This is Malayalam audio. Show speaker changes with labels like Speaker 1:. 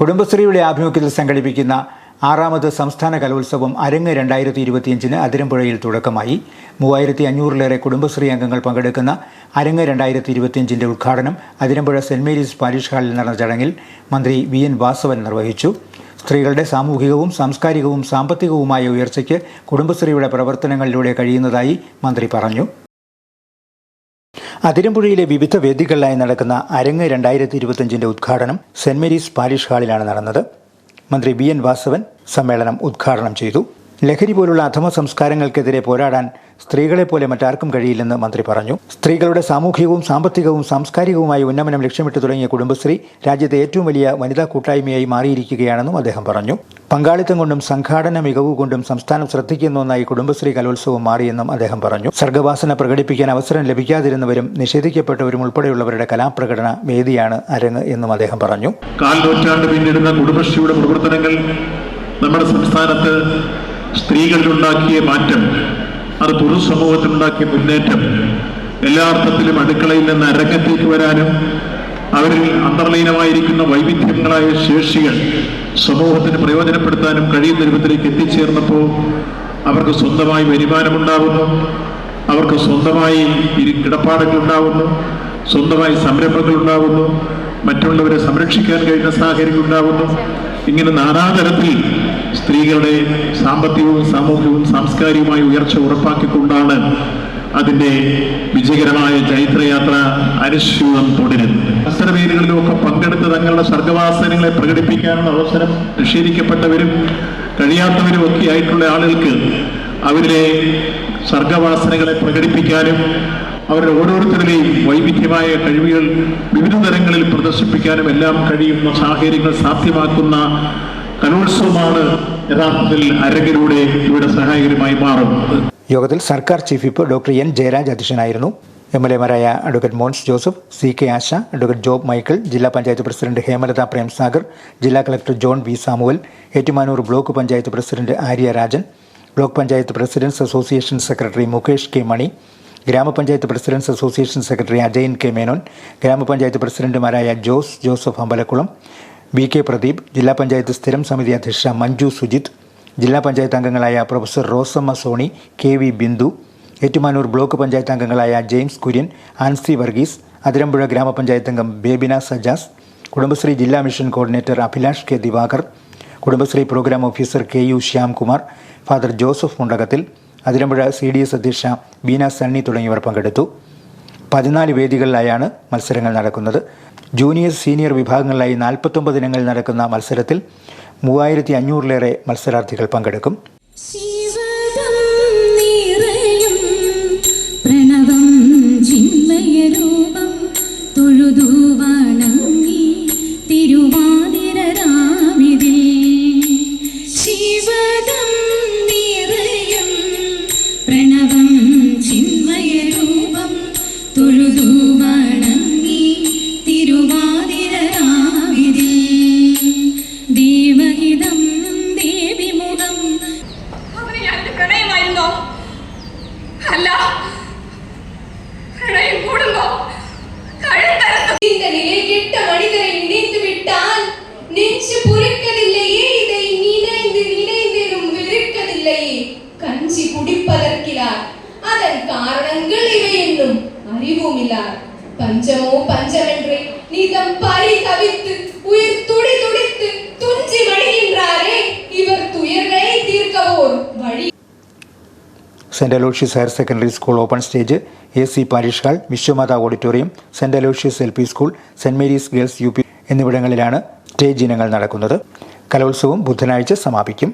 Speaker 1: കുടുംബശ്രീയുടെ ആഭിമുഖ്യത്തിൽ സംഘടിപ്പിക്കുന്ന ആറാമത് സംസ്ഥാന കലോത്സവം അരങ്ങ് രണ്ടായിരത്തി ഇരുപത്തിയഞ്ചിന് അതിരമ്പുഴയിൽ തുടക്കമായി. മൂവായിരത്തി അഞ്ഞൂറിലേറെ കുടുംബശ്രീ അംഗങ്ങൾ പങ്കെടുക്കുന്ന അരങ്ങ് രണ്ടായിരത്തി ഇരുപത്തിയഞ്ചിന്റെ ഉദ്ഘാടനം അതിരമ്പുഴ സെന്റ് മേരീസ് പാരിഷ് ഹാളിൽ നടന്ന ചടങ്ങിൽ മന്ത്രി വി എൻ വാസവൻ നിർവഹിച്ചു. സ്ത്രീകളുടെ സാമൂഹികവും സാംസ്കാരികവും സാമ്പത്തികവുമായ ഉയർച്ചയ്ക്ക് കുടുംബശ്രീയുടെ പ്രവർത്തനങ്ങളിലൂടെ കഴിയുന്നതായി മന്ത്രി പറഞ്ഞു. അതിരമ്പുഴയിലെ വിവിധ വേദികളിലായി നടക്കുന്ന അരങ്ങ് രണ്ടായിരത്തി ഇരുപത്തിയഞ്ചിന്റെ ഉദ്ഘാടനം സെന്റ് മേരീസ് പാലിഷ് ഹാളിലാണ് നടന്നത്. മന്ത്രി ബി എൻ വാസവൻ സമ്മേളനം ഉദ്ഘാടനം ചെയ്തു. ലഹരി പോലുള്ള അധമ സംസ്കാരങ്ങൾക്കെതിരെ പോരാടാൻ സ്ത്രീകളെ പോലെ മറ്റാർക്കും കഴിയില്ലെന്ന് മന്ത്രി പറഞ്ഞു. സ്ത്രീകളുടെ സാമൂഹികവും സാമ്പത്തികവും സാംസ്കാരികവുമായ ഉന്നമനം ലക്ഷ്യമിട്ട് തുടങ്ങിയ കുടുംബശ്രീ രാജ്യത്തെ ഏറ്റവും വലിയ വനിതാ കൂട്ടായ്മയായി മാറിയിരിക്കുകയാണെന്നും അദ്ദേഹം പറഞ്ഞു. പങ്കാളിത്തം കൊണ്ടും സംഘാടന മികവ് കൊണ്ടും സംസ്ഥാനം ശ്രദ്ധിക്കുന്ന ഒന്നായി കുടുംബശ്രീ കലോത്സവം മാറിയെന്നും അദ്ദേഹം പറഞ്ഞു. സർഗവാസന പ്രകടിപ്പിക്കാൻ അവസരം ലഭിക്കാതിരുന്നവരും നിഷേധിക്കപ്പെട്ടവരും ഉൾപ്പെടെയുള്ളവരുടെ കലാപ്രകടന വേദിയാണ് അരങ്ങ് എന്നും അദ്ദേഹം പറഞ്ഞു.
Speaker 2: കാൽ കുടുംബശ്രീയുടെ പ്രവർത്തനങ്ങൾ നമ്മുടെ സംസ്ഥാനത്ത് സ്ത്രീകളിലുണ്ടാക്കിയ മാറ്റം അത് പൊതുസമൂഹത്തിലുണ്ടാക്കിയ മുന്നേറ്റം എല്ലാ അർത്ഥത്തിലും അടുക്കളയിൽ നിന്ന് അരങ്ങത്തേക്ക് വരാനും അവരിൽ അന്തർലീനമായിരിക്കുന്ന വൈവിധ്യങ്ങളായ ശേഷികൾ സമൂഹത്തിന് പ്രയോജനപ്പെടുത്താനും കഴിയുന്ന രൂപത്തിലേക്ക് എത്തിച്ചേർന്നപ്പോൾ അവർക്ക് സ്വന്തമായി വരുമാനമുണ്ടാകുന്നു അവർക്ക് സ്വന്തമായി ഇരു കിടപ്പാടങ്ങൾ ഉണ്ടാകുന്നു സ്വന്തമായി സംരംഭങ്ങൾ ഉണ്ടാകുന്നു മറ്റുള്ളവരെ സംരക്ഷിക്കാൻ കഴിയുന്ന സാഹചര്യങ്ങൾ ഉണ്ടാകുന്നു ഇങ്ങനെ നാനാതരത്തിൽ സ്ത്രീകളുടെ സാമ്പത്തികവും സാമൂഹികവും സാംസ്കാരികമായ ഉയർച്ച ഉറപ്പാക്കിക്കൊണ്ടാണ് അതിന്റെ വിജയകരമായ ചൈത്രയാത്ര അനുശ്യൂതം തുടരുന്നത്. അവസരവേദികളിലുമൊക്കെ പങ്കെടുത്ത് തങ്ങളുടെ സർഗവാസനങ്ങളെ പ്രകടിപ്പിക്കാനുള്ള അവസരം നിഷേധിക്കപ്പെട്ടവരും കഴിയാത്തവരും ഒക്കെ ആയിട്ടുള്ള ആളുകൾക്ക് അവരിലെ സർഗവാസനകളെ പ്രകടിപ്പിക്കാനും അവരുടെ ഓരോരുത്തരുടെയും വൈവിധ്യമായ കഴിവുകൾ വിവിധ തരങ്ങളിൽ പ്രദർശിപ്പിക്കാനും എല്ലാം കഴിയുന്ന സാഹചര്യങ്ങൾ സാധ്യമാക്കുന്ന കലോത്സവമാണ് യഥാർത്ഥത്തിൽ അരങ്ങിലൂടെ ഇവിടെ സഹായകരമായി മാറുന്നത്.
Speaker 1: യോഗത്തിൽ സർക്കാർ chief whip doctor N Jayaraj അധ്യക്ഷനായിരുന്നു. M L എമാരായ advocate Mons Joseph C K Asha advocate Job Michael ജില്ലാ പഞ്ചായത്ത് പ്രസിഡന്റ് ഹേമലത പ്രേംസാഗർ ജില്ലാ collector John V Samuel Ettumanoor block panchayat president Arya Rajan block panchayat presidents association secretary Mukesh K Mani ഗ്രാമപഞ്ചായത്ത് presidents association secretary Ajayan K Menon ഗ്രാമപഞ്ചായത്ത് പ്രസിഡന്റുമാരായ Jose Joseph അമ്പലക്കുളം V K Pradeep ജില്ലാ പഞ്ചായത്ത് സ്ഥിരം സമിതി അധ്യക്ഷ മഞ്ജു സുജിത് ജില്ലാ പഞ്ചായത്ത് അംഗങ്ങളായ professor Rosamma Soni K V Bindu Ettumanoor block panchayat അംഗങ്ങളായ ജെയിംസ് കുര്യൻ ആൻസി വർഗീസ് അതിരമ്പുഴ ഗ്രാമപഞ്ചായത്ത് അംഗം ബേബിന സജാസ് കുടുംബശ്രീ ജില്ലാ mission coordinator Abhilash K Divakar Kudumbashree programme officer K U Shyamkumar father Joseph Mundakathil Athirampuzha C D S അധ്യക്ഷ ബീന സണ്ണി തുടങ്ങിയവർ പങ്കെടുത്തു. പതിനാല് വേദികളിലായാണ് മത്സരങ്ങൾ നടക്കുന്നത്. ജൂനിയർ സീനിയർ വിഭാഗങ്ങളിലായി നാൽപ്പത്തൊമ്പത് ഇനങ്ങളിൽ നടക്കുന്ന മത്സരത്തിൽ മൂവായിരത്തി അഞ്ഞൂറിലേറെ മത്സരാർത്ഥികൾ പങ്കെടുക്കും.
Speaker 3: அறிவுமில்லார் பஞ்சமோ பஞ்சமென்று நிதம் பறி தவித்து உயிர் துடி துடித்து துஞ்சி மடிகின்றாரே இவர் துயர்களை தீர்க்கவோ வழி
Speaker 1: Saint Aloysius higher secondary school open stage A C parish hall Vishwamata auditorium Saint Aloysius L P school Saint Mary's girls U P എന്നിവിടങ്ങളിലാണ് സ്റ്റേജ് ഇനങ്ങൾ നടക്കുന്നത് കലോത്സവം ബുധനാഴ്ച സമാപിക്കും